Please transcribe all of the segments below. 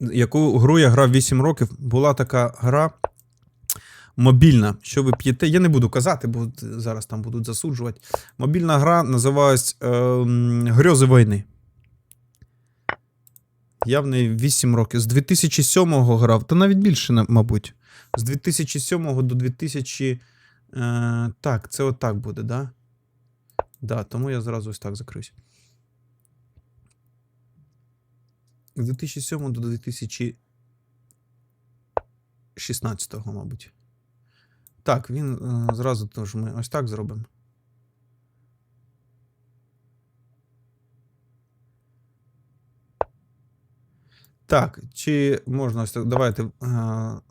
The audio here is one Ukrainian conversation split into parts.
яку гру я грав 8 років, була така гра мобільна, що ви п'єте. Я не буду казати, бо зараз там будуть засуджувати. Мобільна гра називалась е, Грьози війни. Я в неї 8 років. З 2007-го грав, та навіть більше, мабуть. З 2007 до 2000. Е, так, це отак буде, да? Да, тому я зразу ось так закриюсь. З 2007 до 2016, мабуть. Так, він е, зразу тож ми ось так зробимо. Так, чи можна ось так. Давайте е,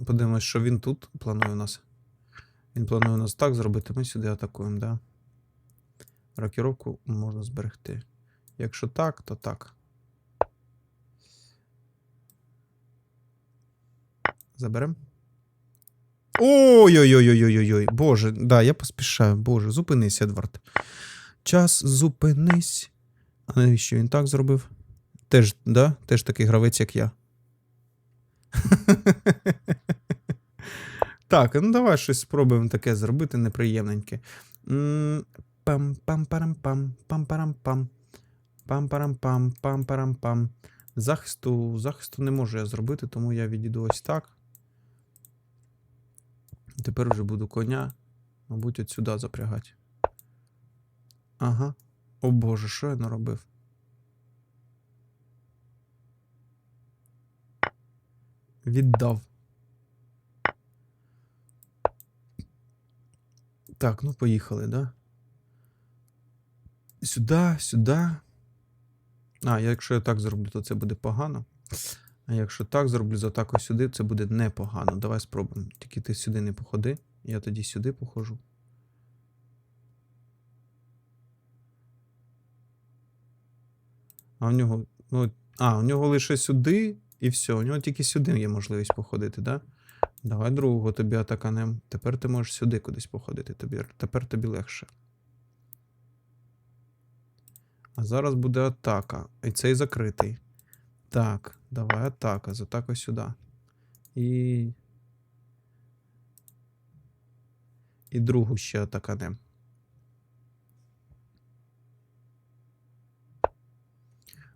подивимось, що він тут планує у нас. Він планує у нас так зробити. Ми сюди атакуємо, да? Рокіровку можна зберегти. Якщо так, то так. Заберем. Ой-ой-ой-ой-ой-ой. Боже, да, я поспішаю. Боже, зупинись, Едвард. Час зупинись. А навіщо він так зробив? Теж, да? Теж такий гравець, як я. так, ну давай щось спробуємо таке зробити неприємненьке. Пам-пам-парам-пам, пам-парам-пам. Пам-парам-пам, пам-парам-пам. Захисту, захисту не можу я зробити, тому я відійду ось так. Тепер вже буду коня, мабуть, от сюди запрягати. Ага. О Боже, що я наробив? Віддав. Так, ну поїхали, да? Сюди, сюди. А, якщо я так зроблю, то це буде погано. А якщо так зроблю за так ось сюди, це буде непогано. Давай спробуємо. Тільки ти сюди не походи. Я тоді сюди походжу. А в нього. Ну, а, у нього лише сюди і все. У нього тільки сюди є можливість походити, да? Давай другого тобі атаканем. Тепер ти можеш сюди кудись походити. Тобі, тепер тобі легше. А зараз буде атака. І цей закритий. Так, давай атака. З атакою сюди. І. І другу ще атаканем.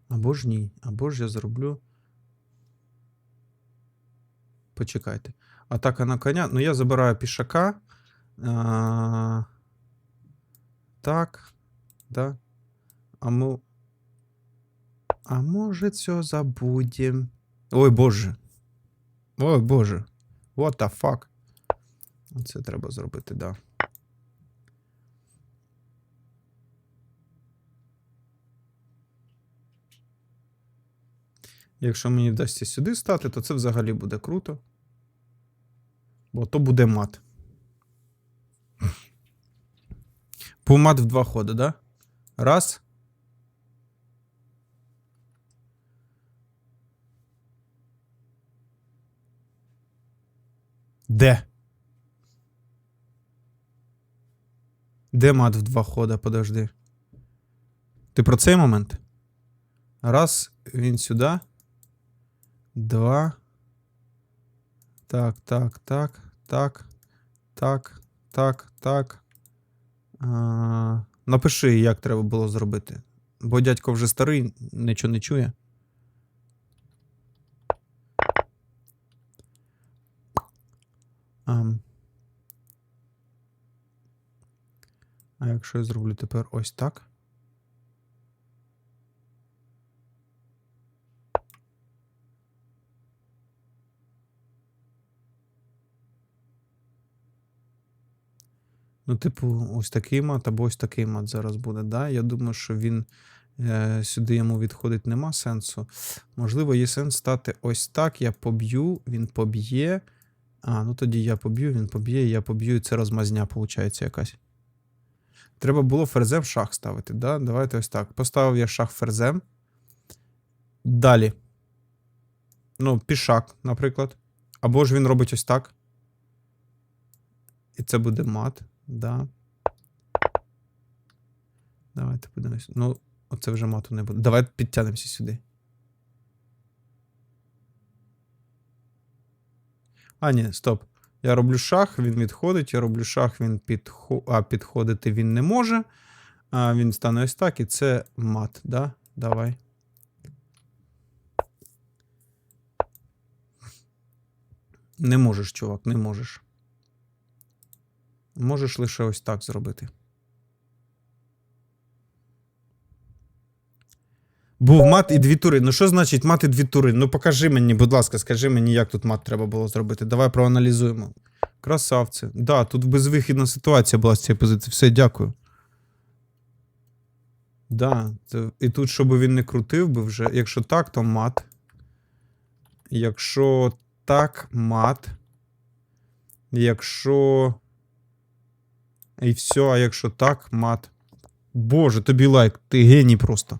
Або ж ні. Або ж я зроблю. Почекайте. Атака на коня. Ну, я забираю пішака. А... Так. Да. А ми... А може цього забудем? Ой боже. Ой боже. What the fuck? Це треба зробити, да. Якщо мені вдасться сюди стати, то це взагалі буде круто. Бо то буде мат. По мат в два ходи, да? Раз. Де? Де мат в два хода, подожди. Ти про цей момент? Раз, він сюди. Два. Так, так, так, так, так, так, так. А, напиши, як треба було зробити. Бо дядько вже старий, нічого не чує. Ам. А якщо я зроблю тепер ось так? Ну, типу, ось такий мат або ось такий мат зараз буде. Да? Я думаю, що він е, сюди йому відходить нема сенсу. Можливо, є сенс стати ось так. Я поб'ю, він поб'є. А, ну тоді я поб'ю, він поб'є, я поб'ю, і це розмазня, виходить, якась. Треба було ферзем шах ставити, да? Давайте ось так. Поставив я шах ферзем. Далі. Ну, пішак, наприклад. Або ж він робить ось так. І це буде мат. Да. Давайте подивимось. Ну, оце вже мату не буде. Давайте підтягнемося сюди. А, ні, стоп. Я роблю шах, він відходить, я роблю шах, він підхо... а, підходити він не може. А, він стане ось так, і це мат, да? Давай. Не можеш, чувак, не можеш. Можеш лише ось так зробити. Був мат і дві тури. Ну що значить мат і дві тури? Ну покажи мені, будь ласка, скажи мені, як тут мат треба було зробити. Давай проаналізуємо. Красавці. Да, тут безвихідна ситуація була з цієї позиції. Все, дякую. Да. І тут, щоб він не крутив би вже. Якщо так, то мат. Якщо так, мат. Якщо. І все, а якщо так, мат. Боже, тобі лайк, ти геній просто.